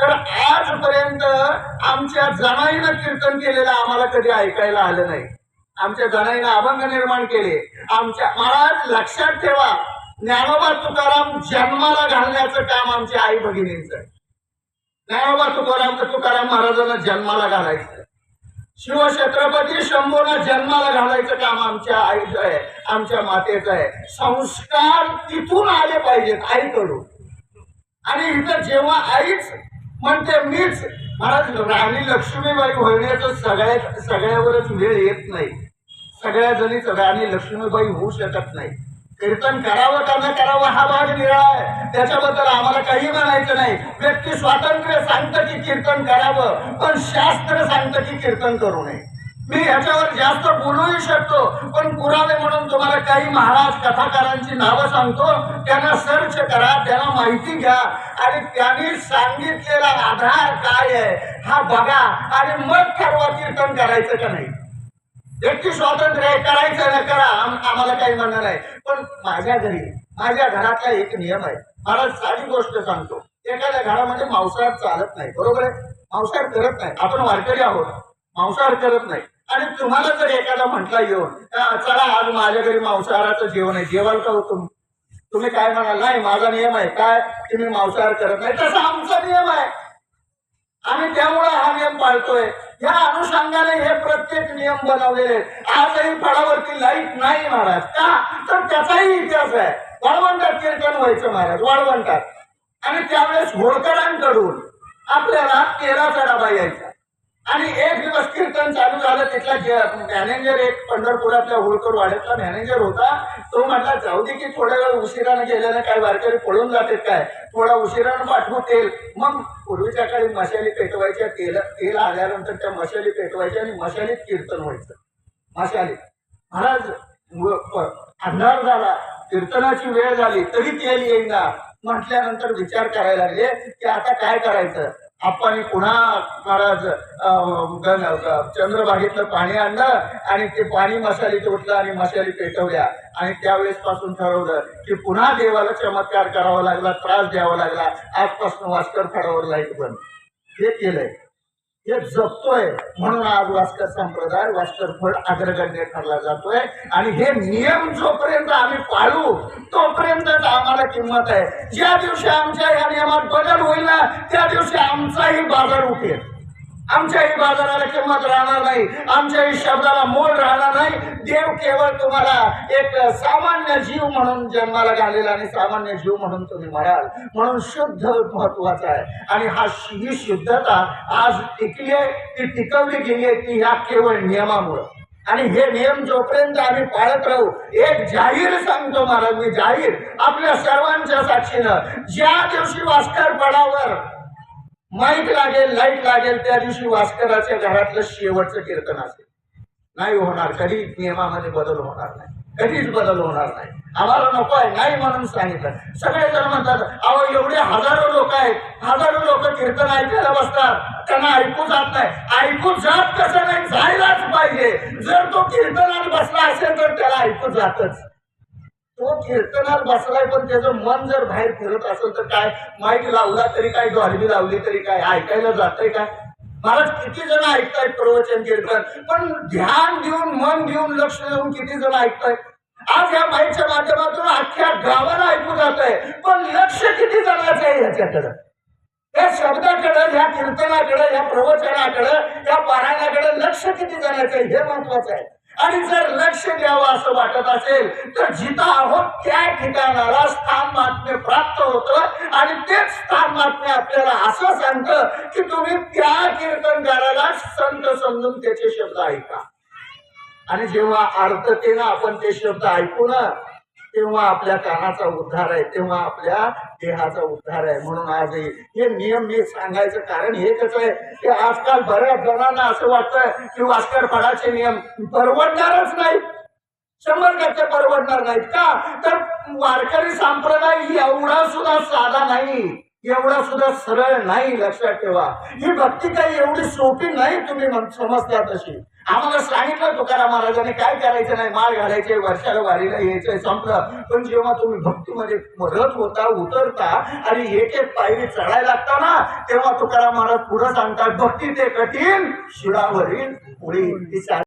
तर आजपर्यंत आमच्या जणाईनं कीर्तन केलेलं आम्हाला कधी ऐकायला आलं नाही. आमच्या जणाईनं अभंग निर्माण केले. आमच्या महाराज लक्षात ठेवा ज्ञानोबा तुकाराम जन्माला घालण्याचं काम आमच्या आई भगिनींचं ज्ञानोबा तुकाराम तुकाराम महाराजांना जन्माला घालायचं. शिवछत्रपती शंभूला जन्माला घालायचं काम आमच्या आईचं आहे आमच्या मातेचं आहे. संस्कार तिथून आले पाहिजेत आईकडून. आणि इथं जेव्हा आईच म्हणते मीच महाराज राणी लक्ष्मीबाई होण्याचं सगळ्या सगळ्यावरच वेळ येत नाही. सगळ्या जणीच राणी लक्ष्मीबाई होऊ शकत नाही. कीर्तन करावं का न करावं हा भाग निराळा आहे. त्याच्याबद्दल आम्हाला काही म्हणायचं नाही. व्यक्ती स्वातंत्र्य सांगतं की कीर्तन करावं पण शास्त्र सांगतं की कीर्तन करू नये. मी ह्याच्यावर जास्त बोलूही शकतो पण पुरावे म्हणून तुम्हाला काही महाराज कथाकारांची नावं सांगतो त्यांना सर्च करा त्यांना माहिती घ्या. आणि त्यांनी सांगितलेला आधार काय आहे हा बघा आणि मग ठरवा कीर्तन करायचं का नाही. व्यक्ती स्वातंत्र्य आहे करायचं ना करा. आम्हाला काही म्हणणार नाही. पण माझ्या घरी माझ्या घरातला एक नियम आहे. मला साधी गोष्ट सांगतो. एखाद्या घरामध्ये मांसाहार चालत नाही बरोबर आहे? मांसाहार करत नाही. आपण वारकरी आहोत. मांसाहार करत नाही. आणि तुम्हाला जर एखादा म्हटला येऊन चला आज माझ्या घरी मांसाहाराचं जेवण आहे. जेवाल का हो तुम्ही काय म्हणाल? नाही माझा नियम आहे. काय? की मी मांसाहार करत नाही. तसा आमचा नियम आहे. आणि त्यामुळे हा नियम पाळतोय. या अनुषंगाने हे प्रत्येक नियम बनवलेले आजही फळावरती लाइट नाही महाराज. का? तर त्याचाही इतिहास आहे. वाळवंटात कीर्तन व्हायचं महाराज. वाळवंटात. आणि त्यावेळेस होळकरांकडून आपल्याला तेराचा डबा यायचा. आणि एक दिवस कीर्तन चालू झालं तिथला मॅनेजर एक पंढरपुरातल्या होळकर वाड्यातला मॅनेजर होता. तो म्हटला जाऊ दे की थोड्या वेळ उशिरानं गेल्यानं काय वारकरी पळून जाते काय? थोडा उशिरानं पाठवू तेल. मग पूर्वीच्या काळी मशाली पेटवायच्या तेल तेल आल्यानंतर त्या मशाली पेटवायच्या आणि मशालीत कीर्तन व्हायचं. मशाली. महाराज अंधार झाला. कीर्तनाची वेळ झाली तरी तेल येईना. म्हटल्यानंतर विचार करायला लागले की आता काय करायचं? आपण पुन्हा महाराज चंद्रभागेतलं पाणी आणलं आणि ते पाणी मसाले तोटलं आणि मसाली पेटवल्या. आणि त्यावेळेस पासून ठरवलं की पुन्हा देवाला चमत्कार करावा लागला त्रास द्यावा लागला. आजपासून वास्कर फडावर लाइट बंद. हे केलंय. हे जपतोय म्हणून आज वास्कर संप्रदाय वास्कर फळ अग्रगण्य ठरला जातोय. आणि हे नियम जोपर्यंत आम्ही पाळू तोपर्यंतच आम्हाला किंमत आहे. ज्या दिवशी आमच्या या नियमात बदल होईल ना त्या दिवशी आमचाही बाजार उठेल. आमच्याही बाजाराला किंमत राहणार नाही. आमच्याही शब्दाला मोल राहणार नाही. देव केवळ तुम्हाला एक सामान्य जीव म्हणून जन्माला घालेला आणि सामान्य जीव म्हणून तुम्ही म्हणाल म्हणून शुद्ध महत्त्वाचा आहे. आणि हा ही शुद्धता आज टिकली आहे ती टिकवली गेली आहे ती ह्या केवळ नियमामुळं. आणि हे नियम जोपर्यंत आम्ही पाळत राहू एक जाहीर सांगतो महाराज मी जाहीर. आपल्या सर्वांच्या साक्षीनं ज्या दिवशी वास्कर पडावर माईक लागेल लाइट लागेल त्या दिवशी वास्कराच्या घरातलं शेवटचं कीर्तन असेल. नाही होणार कधी नियमामध्ये बदल होणार नाही. कधीच बदल होणार नाही. आम्हाला नको आहे नाही म्हणून सांगितलं. सगळे जण म्हणतात अहो एवढे हजारो लोक आहेत. हजारो लोक कीर्तन ऐकायला बसतात. त्यांना ऐकू जात नाही. ऐकू जात कसं नाही? जायलाच पाहिजे. जर तो कीर्तनात बसला असेल तर त्याला ऐकू जातच. तो कीर्तनात बसलाय पण त्याचं मन जर बाहेर फिरत असेल तर काय? माईक लावला तरी काय? डॉलबी लावली तरी काय? ऐकायला जातंय काय महाराज किती जण ऐकतायत प्रवचन कीर्तन? पण ध्यान देऊन मन देऊन लक्ष देऊन किती जण ऐकतायत? आज या माईकच्या माध्यमातून अख्ख्या गावाला ऐकू जात आहे पण लक्ष किती जणांचं आहे ह्याच्याकडं या शब्दाकडं या कीर्तनाकडं या प्रवचनाकडं या पारायणाकडं लक्ष किती जणांचं आहे? हे महत्वाचं आहे. आणि जर लक्ष द्यावं असं वाटत असेल तर जिथं आहोत त्या ठिकाणाला स्थान महात्म्य प्राप्त होतं. आणि तेच स्थान महात्म्य आपल्याला असं सांगतं की तुम्ही त्या कीर्तनकाराला संत समजून त्याचे शब्द ऐका. आणि जेव्हा अर्थतेनं आपण ते शब्द ऐकू ना तेव्हा आपल्या कानाचा उद्धार आहे तेव्हा आपल्या देहाचा उद्धार आहे. म्हणून आज हे नियम मी सांगायचं कारण हे कसं आहे की आजकाल बऱ्याच जणांना असं वाटतंय की वास्कर फळाचे नियम परवडणारच नाही शंभर टक्के परवडणार नाहीत. का? तर वारकरी संप्रदाय एवढा सुद्धा साधा नाही. एवढा सुद्धा सरळ नाही लक्षात ठेवा. ही भक्ती काही एवढी सोपी नाही तुम्ही समजता तशी. आम्हाला सांगितलं तुकाराम महाराजांनी काय करायचं नाही? माळ घालायचे वर्षाला वारीला यायचंय संपलं. पण जेव्हा तुम्ही भक्तीमध्ये रथ होता उतरता आणि एक एक पायरी चढायला लागता ना तेव्हा तुकाराम महाराज पुढे सांगतात भक्ती ते कठीण शिडावरील पुढे.